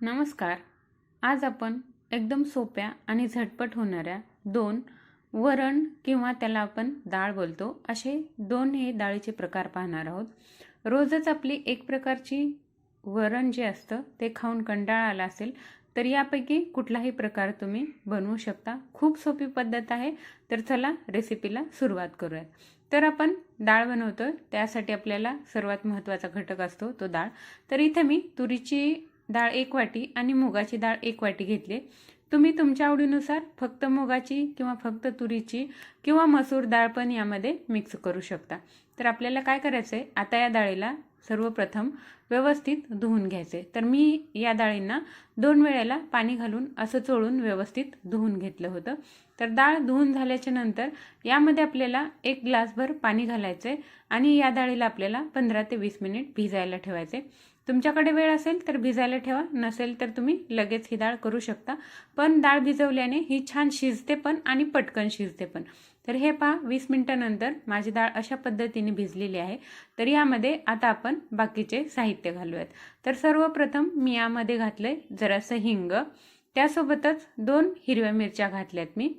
नमस्कार. आज आपण एकदम सोप्या आणि झटपट होणाऱ्या दोन वरण किंवा त्याला आपण डाळ बोलतो असे दोन हे डाळीचे प्रकार पाहणार आहोत. रोजच आपली एक प्रकारची वरण जे असतं ते खाऊन कंटाळा आला असेल तर यापैकी कुठलाही प्रकार तुम्ही बनवू शकता. खूप सोपी पद्धत आहे. तर चला रेसिपीला सुरुवात करूया. तर आपण डाळ बनवतो त्यासाठी आपल्याला सर्वात महत्त्वाचा घटक असतो तो डाळ. तर इथे मी तुरीची डाळ एक वाटी आणि मुगाची डाळ एक वाटी घेतली. तुम्ही तुमच्या आवडीनुसार फक्त मुगाची किंवा फक्त तुरीची किंवा मसूर डाळ पण यामध्ये मिक्स करू शकता. तर आपल्याला काय करायचं आहे आता या डाळीला सर्वप्रथम व्यवस्थित धुवून घ्यायचे तर मी या डाळींना दोन वेळेला पाणी घालून असं चोळून व्यवस्थित धुवून घेतलं होतं. तर डाळ धुवून झाल्याच्यानंतर यामध्ये आपल्याला एक ग्लासभर पाणी घालायचं आहे आणि या डाळीला आपल्याला पंधरा ते वीस मिनिट भिजायला ठेवायचे तुमच्याकडे वेळ असेल तर भिजायला ठेवा नसेल तर तुम्ही लगेच ही डाळ करू शकता. पण डाळ भिजवल्याने ही छान शिजते पण आणि पटकन शिजते पण. तर हे पहा वीस मिनटानंतर माझी डाळ अशा पद्धतीने भिजलेली आहे. तर यामध्ये आता आपण बाकीचे साहित्य घालूयात. तर सर्वप्रथम मी यामध्ये घातलंय जरासं हिंग. त्यासोबतच दोन हिरव्या मिरच्या घातल्यात मी.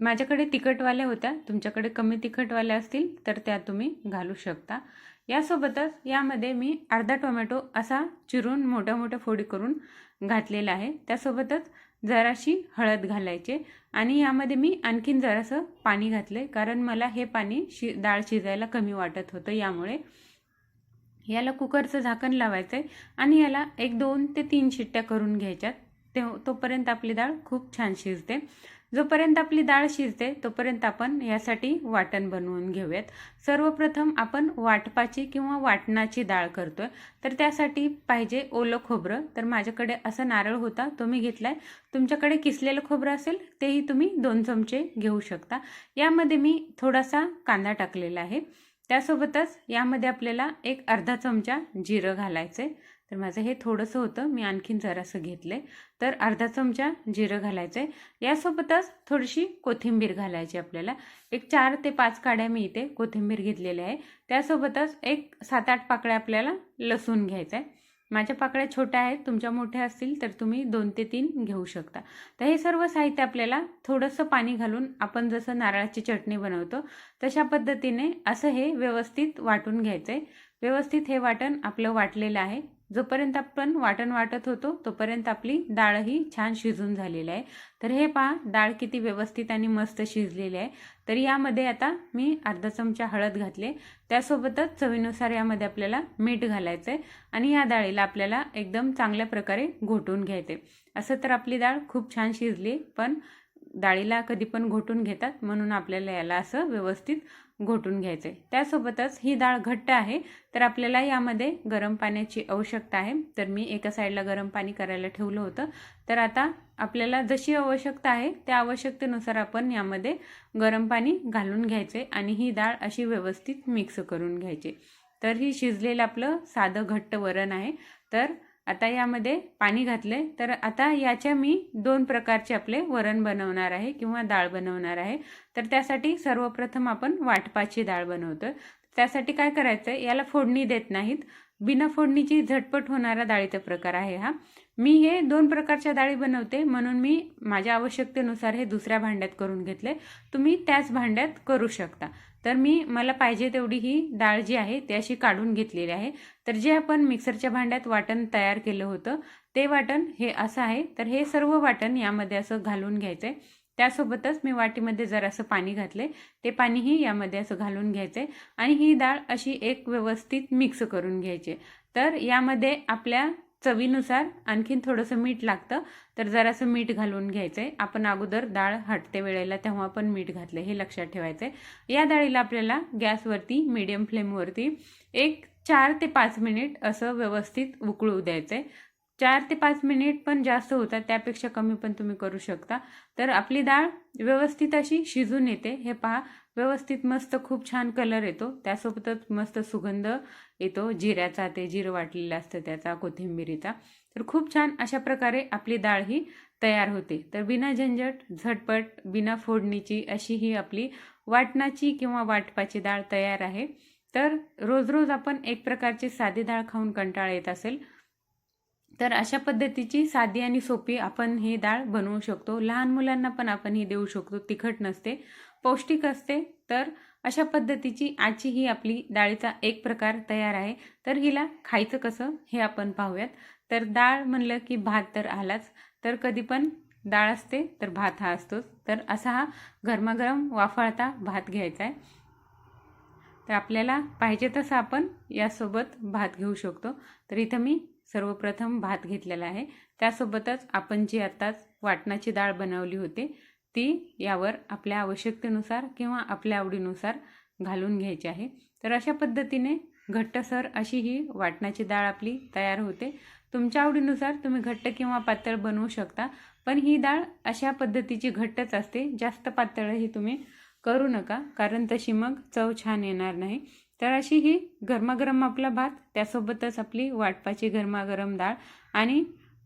माझ्याकडे तिखटवाल्या होत्या. तुमच्याकडे कमी तिखटवाल्या असतील तर त्या तुम्ही घालू शकता. यासोबतच यामध्ये मी अर्धा टोमॅटो असा चिरून मोठ्या मोठ्या फोडी करून घातलेला आहे. त्यासोबतच जराशी हळद घालायचे आणि यामध्ये मी आणखीन जरासं पाणी घातलं कारण मला हे पाणी शि डाळ शिजायला कमी वाटत होतं. यामुळे याला कुकरचं झाकण लावायचं आहे आणि याला एक दोन ते तीन शिट्ट्या करून घ्यायच्यात. ते तोपर्यंत आपली डाळ खूप छान शिजते. जोपर्यंत आपली डाळ शिजते तोपर्यंत आपण यासाठी वाटण बनवून घेऊयात. सर्वप्रथम आपण वाटपाची किंवा वाटणाची डाळ करतोय. तर त्यासाठी पाहिजे ओलं खोबरं. तर माझ्याकडे असा नारळ होता तो मी घेतलाय. तुमच्याकडे किसलेलं खोबरं असेल तेही तुम्ही दोन चमचे घेऊ शकता. यामध्ये मी थोडासा कांदा टाकलेला आहे. त्यासोबतच यामध्ये आपल्याला एक अर्धा चमचा जिरं घालायचं आहे तर माझं हे थोडंसं होतं. मी आणखीन जरासं घेतलं आहे तर अर्धा चमचा जिरं घालायचं आहे यासोबतच थोडीशी कोथिंबीर घालायची आपल्याला. एक चार ते पाच काड्या मी इथे कोथिंबीर घेतलेल्या आहे. त्यासोबतच एक सात आठ पाकळ्या आपल्याला लसूण घ्यायचं आहे माझ्या पाकळ्या छोट्या आहेत. तुमच्या मोठ्या असतील तर तुम्ही दोन ते तीन घेऊ शकता. तर हे सर्व साहित्य आपल्याला थोडंसं पाणी घालून आपण जसं नारळाची चटणी बनवतो तशा पद्धतीने असं हे व्यवस्थित वाटून घ्यायचं आहे व्यवस्थित हे वाटण आपलं वाटलेलं आहे. जोपर्यंत आपण वाटण वाटत होतो तोपर्यंत आपली डाळही छान शिजून झालेली आहे. तर हे पहा डाळ किती व्यवस्थित आणि मस्त शिजलेली आहे. तर यामध्ये आता मी अर्धा चमचा हळद घातले त्यासोबतच चवीनुसार यामध्ये आपल्याला मीठ घालायचं आहे आणि या डाळीला आपल्याला एकदम चांगल्या प्रकारे घोटून घ्यायचे असं तर आपली डाळ खूप छान शिजली पण डाळीला कधी पण घोटून घेतात म्हणून आपल्याला याला असं व्यवस्थित घोटून घ्यायचं आहे त्यासोबतच ही डाळ घट्ट आहे तर आपल्याला यामध्ये गरम पाण्याची आवश्यकता आहे. तर मी एका साईडला गरम पाणी करायला ठेवलं होतं. तर आता आपल्याला जशी आवश्यकता आहे त्या आवश्यकतेनुसार आपण यामध्ये गरम पाणी घालून घ्यायचे आणि ही डाळ अशी व्यवस्थित मिक्स करून घ्यायची. तर ही शिजलेलं आपलं साधं घट्ट वरण आहे. तर आता यामध्ये पाणी घातले तर आता याच्या मी दोन प्रकारचे आपले वरण बनवणार आहे किंवा डाळ बनवणार आहे. तर त्यासाठी सर्वप्रथम आपण वाटपाची डाळ बनवतो त्यासाठी काय करायचं आहे याला फोडणी देत नाहीत. बिना फोडणीची झटपट होणारा डाळीचा प्रकार आहे हा. मी हे दोन प्रकारच्या डाळी बनवते. म्हणून मी माझ्या आवश्यकतेनुसार हे दुसऱ्या भांड्यात करून घेतले. तुम्ही त्याच भांड्यात करू शकता. तर मी मला पाहिजे तेवढी ही डाळ जी आहे ती अशी काढून घेतलेली आहे. तर जे आपण मिक्सरच्या भांड्यात वाटण तयार केलं होतं ते वाटण हे असं आहे. तर हे सर्व वाटण यामध्ये असं घालून घ्यायचं. आहे त्यासोबतच मी वाटीमध्ये जरासं पाणी घातले. ते पाणीही यामध्ये असं घालून घ्यायचे. आणि ही डाळ अशी एक व्यवस्थित मिक्स करून घ्यायची. तर यामध्ये आपल्या चवीनुसार आणखीन थोडंसं मीठ लागतं. तर जरासं मीठ घालून घ्यायचं आहे आपण अगोदर डाळ हटते वेळेला तेव्हा पण मीठ घातलं हे लक्षात ठेवायचं आहे या डाळीला आपल्याला गॅसवरती मीडियम फ्लेमवरती एक चार ते पाच मिनिट असं व्यवस्थित उकळू द्यायचं आहे चार ते पाच मिनिट पण जास्त होतात त्यापेक्षा कमी पण तुम्ही करू शकता. तर आपली डाळ व्यवस्थित अशी शिजून येते. हे पहा व्यवस्थित मस्त खूप छान कलर येतो. त्यासोबतच मस्त सुगंध येतो. जिऱ्याचा ते जिरं वाटलेलं असतं त्याचा कोथिंबिरीचा. तर खूप छान अशा प्रकारे आपली डाळ ही तयार होते. तर बिना झंझट झटपट बिना फोडणीची अशी ही आपली वाटणाची किंवा वाटपाची डाळ तयार आहे. तर रोज रोज आपण एक प्रकारची साधी डाळ खाऊन कंटाळा येत असेल तर अशा पद्धतीची साधी आणि सोपी आपण ही डाळ बनवू शकतो. लहान मुलांना पण आपण ही देऊ शकतो. तिखट नसते. पौष्टिक असते तर अशा पद्धतीची आजची ही आपली डाळीचा एक प्रकार तयार आहे. तर हिला खायचं कसं हे आपण पाहूयात. तर डाळ म्हणलं की भात तर आलाच तर कधी पण डाळ असते तर भात हा असतोच. तर असा हा गरमागरम वाफाळता भात घ्यायचा आहे. तर आपल्याला पाहिजे तसं आपण यासोबत भात घेऊ शकतो. तर इथं मी सर्वप्रथम भात घेतलेला आहे. त्यासोबतच आपण जी आत्ताच वाटणाची डाळ बनवली होती ती यावर आपल्या आवश्यकतेनुसार किंवा आपल्या आवडीनुसार घालून घ्यायची आहे. तर अशा पद्धतीने घट्टसर अशी ही वाटणाची डाळ आपली तयार होते. तुमच्या आवडीनुसार तुम्ही घट्ट किंवा पातळ बनवू शकता पण ही डाळ अशा पद्धतीची घट्टच असते. जास्त पातळही तुम्ही करू नका कारण तशी मग चव छान येणार नाही. तर अशी ही गरमागरम आपला भात त्यासोबतच आपली वाटपाची गरमागरम डाळ आणि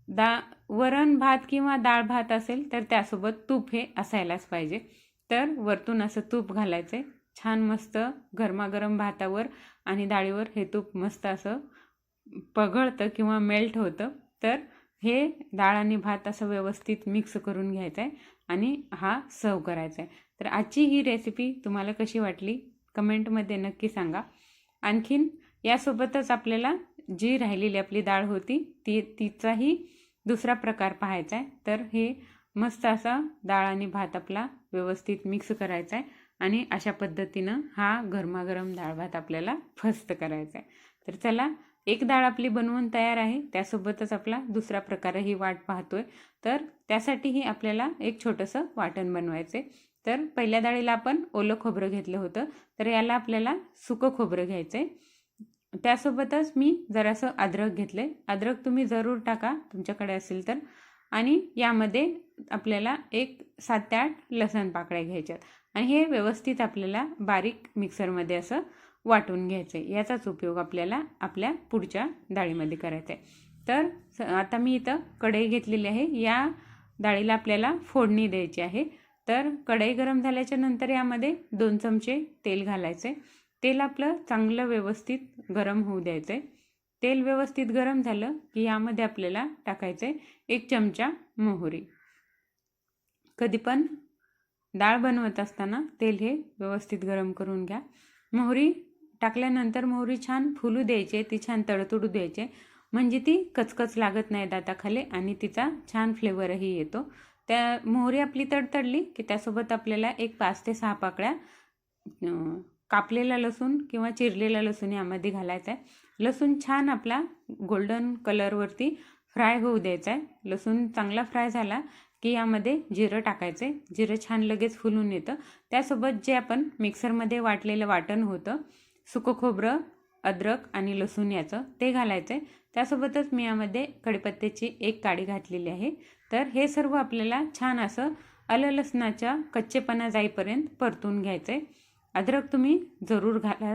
दा वरण भात किंवा डाळ भात असेल तर त्यासोबत तूप हे असायलाच पाहिजे. तर वरतून असं तूप घालायचं छान मस्त गरमागरम भातावर आणि डाळीवर हे तूप मस्त असं पगळतं किंवा मेल्ट होतं. तर हे डाळ आणि भात असं व्यवस्थित मिक्स करून घ्यायचं आहे आणि हा सर्व करायचा आहे तर आजची ही रेसिपी तुम्हाला कशी वाटली? कमेंटमध्ये नक्की सांगा. आणखीन यासोबतच आपल्याला जी राहिलेली आपली डाळ होती ती तिचाही दुसरा प्रकार पाहायचा आहे तर हे मस्त असा डाळ आणि भात आपला व्यवस्थित मिक्स करायचा आहे आणि अशा पद्धतीनं हा गरमागरम डाळ भात आपल्याला फस्त करायचा आहे तर चला एक डाळ आपली बनवून तयार आहे त्यासोबतच आपला दुसरा प्रकारही वाट पाहतोय. तर त्यासाठीही आपल्याला एक छोटंसं वाटण बनवायचं आहे तर पहिल्या डाळीला आपण ओलं खोबरं घेतलं होतं तर याला आपल्याला सुकं खोबरं घ्यायचं आहे त्यासोबतच मी जरासं अद्रक घेतलं. आहे अद्रक तुम्ही जरूर टाका तुमच्याकडे असेल तर. आणि यामध्ये आपल्याला एक सात ते आठ लसण पाकळ्या घ्यायच्यात. आणि हे व्यवस्थित आपल्याला बारीक मिक्सरमध्ये असं वाटून घ्यायचं आहे याचाच उपयोग आपल्याला आपल्या पुढच्या डाळीमध्ये करायचा आहे तर आता मी इथं कढई घेतलेली आहे. या डाळीला आपल्याला फोडणी द्यायची आहे. तर कढई गरम झाल्याच्यानंतर यामध्ये दोन चमचे तेल घालायचे तेल आपलं चांगलं व्यवस्थित गरम होऊ द्यायचं आहे तेल व्यवस्थित गरम झालं की यामध्ये आपल्याला टाकायचं आहे एक चमचा मोहरी. कधी पण डाळ बनवत असताना तेल हे व्यवस्थित गरम करून घ्या. मोहरी टाकल्यानंतर मोहरी छान फुलू द्यायची ती छान तडतडू द्यायची. म्हणजे ती कचकच लागत नाही दाताखाली आणि तिचा छान फ्लेवरही येतो. त्या मोहरी आपली तडतडली की त्यासोबत आपल्याला एक पाच ते सहा पाकळ्या कापलेला लसूण किंवा चिरलेला लसूण यामध्ये घालायचा आहे. लसूण छान आपला गोल्डन कलरवरती फ्राय होऊ द्यायचा आहे. लसूण चांगला फ्राय झाला की यामध्ये जिरं टाकायचं आहे. जिरं छान लगेच फुलून येतं. त्यासोबत जे आपण मिक्सरमध्ये वाटलेलं वाटण होतं सुकं खोबरं अद्रक आणि लसूण याचं ते घालायचं आहे. त्यासोबतच मी यामध्ये कडीपत्त्याची एक काडी घातलेली आहे. तर हे सर्व आपल्याला छान असं आलं लसणाच्या कच्चेपणा जाईपर्यंत परतून घ्यायचं आहे. अद्रक तुम्ही जरूर घाला.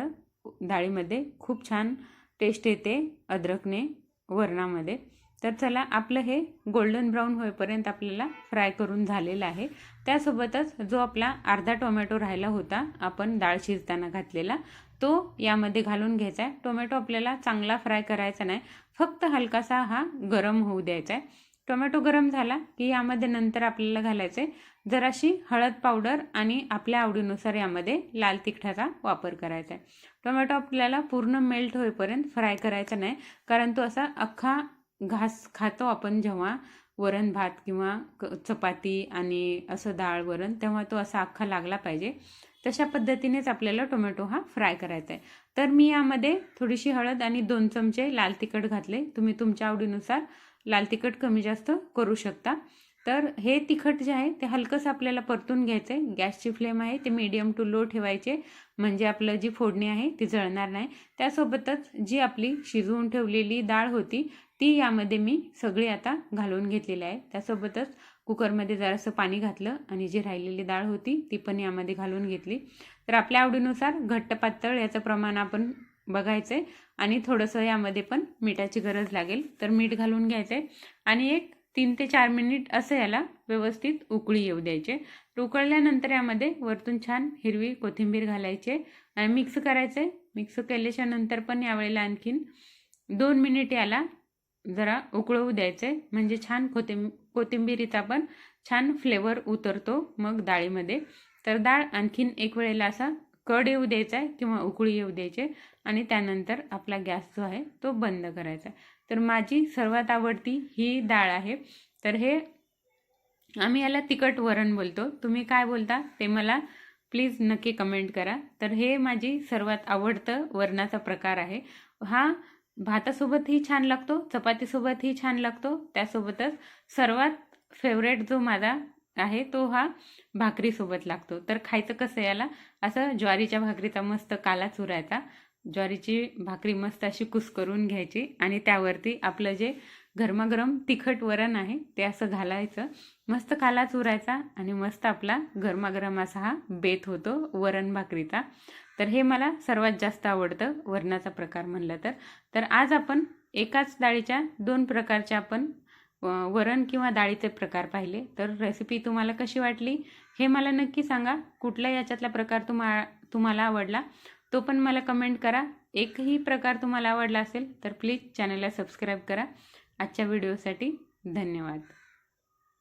डाळीमध्ये खूप छान टेस्ट येते अद्रकने वरणामध्ये. तर चला आपलं हे गोल्डन ब्राऊन होईपर्यंत आपल्याला फ्राय करून झालेलं आहे. त्यासोबतच जो आपला अर्धा टोमॅटो राहिला होता आपण डाळ शिजताना घातलेला तो यामध्ये घालून घ्यायचा आहे. टोमॅटो आपल्याला चांगला फ्राय करायचा नाही. फक्त हलकासा हा गरम होऊ द्यायचा आहे. टोमॅटो गरम झाला की यामध्ये नंतर आपल्याला घालायचे जराशी हळद पावडर आणि आपल्या आवडीनुसार यामध्ये लाल तिखटाचा वापर करायचा आहे. टोमॅटो आपल्याला पूर्ण मेल्ट होईपर्यंत फ्राय करायचा नाही कारण तो असा अख्खा घास खातो आपण जेव्हा वरण भात किंवा चपाती आणि असं डाळ वरण तेव्हा तो असा अख्खा लागला पाहिजे. तशा पद्धतीनेच आपल्याला टोमॅटो हा फ्राय करायचा आहे. तर मी यामध्ये थोडीशी हळद आणि दोन चमचे लाल तिखट घातले. तुम्ही तुमच्या आवडीनुसार लाल तिखट कमी जास्त करू शकता. तर हे तिखट जे आहे ते हलकंसं आपल्याला परतून घ्यायचं आहे गॅसची फ्लेम आहे ते मीडियम टू लो ठेवायचे. म्हणजे आपलं जी फोडणी आहे ती जळणार नाही. त्यासोबतच जी आपली शिजवून ठेवलेली डाळ होती ती यामध्ये मी सगळी आता घालून घेतलेली आहे. त्यासोबतच कुकरमध्ये जरासं पाणी घातलं आणि जी राहिलेली डाळ होती ती पण यामध्ये घालून घेतली. तर आपल्या आवडीनुसार घट्ट पातळ याचं प्रमाण आपण बघायचं. आहे आणि थोडंसं यामध्ये पण मिठाची गरज लागेल. तर मीठ घालून घ्यायचं. आहे आणि एक तीन ते चार मिनिट असं याला व्यवस्थित उकळी येऊ द्यायचे. उकळल्यानंतर यामध्ये वरतून छान हिरवी कोथिंबीर घालायचे. आणि मिक्स करायचे. मिक्स केल्याच्यानंतर पण यावेळेला आणखीन दोन मिनिट याला जरा उकळवू द्यायचे. म्हणजे छान कोथिंब कोथिंबिरीचा पण छान फ्लेवर उतरतो मग डाळीमध्ये. तर डाळ आणखीन एक वेळेला असा कड येऊ द्यायचा आहे किंवा उकळी येऊ द्यायचे. आणि त्यानंतर आपला गॅस जो आहे तो बंद करायचा तर माझी सर्वात आवडती ही डाळ आहे. तर हे आम्ही याला तिखट वरण बोलतो. तुम्ही काय बोलता ते मला प्लीज नक्की कमेंट करा. तर हे माझी सर्वात आवडतं वरणाचा प्रकार आहे. हा भातासोबतही छान लागतो चपातीसोबतही छान लागतो. त्यासोबतच सर्वात फेवरेट जो माझा आहे तो हा भाकरीसोबत लागतो. तर खायचं कसं याला? असं ज्वारीच्या भाकरीचा मस्त काला चुरायचा ज्वारीची भाकरी मस्त अशी कुस्करून घ्यायची आणि त्यावरती आपलं जे गरमागरम तिखट वरण आहे ते असं घालायचं. मस्त काला चुरायचा आणि मस्त आपला गरमागरम असा हा बेत होतो वरण भाकरीचा. तर हे मला सर्वात जास्त आवडतं वरणाचा प्रकार म्हणलं तर. तर आज आपण एकाच डाळीच्या दोन प्रकारच्या आपण वरण किंवा डाळीचे प्रकार पाहिले. तर रेसिपी तुम्हाला कशी वाटली हे मला नक्की सांगा. कुठला याच्यातला प्रकार तुम्हा तुम्हाला आवडला? तो पण मला कमेंट करा. एकही प्रकार तुम्हाला आवडला असेल तर प्लीज चॅनलला सबस्क्राईब करा. आजच्या व्हिडिओसाठी धन्यवाद.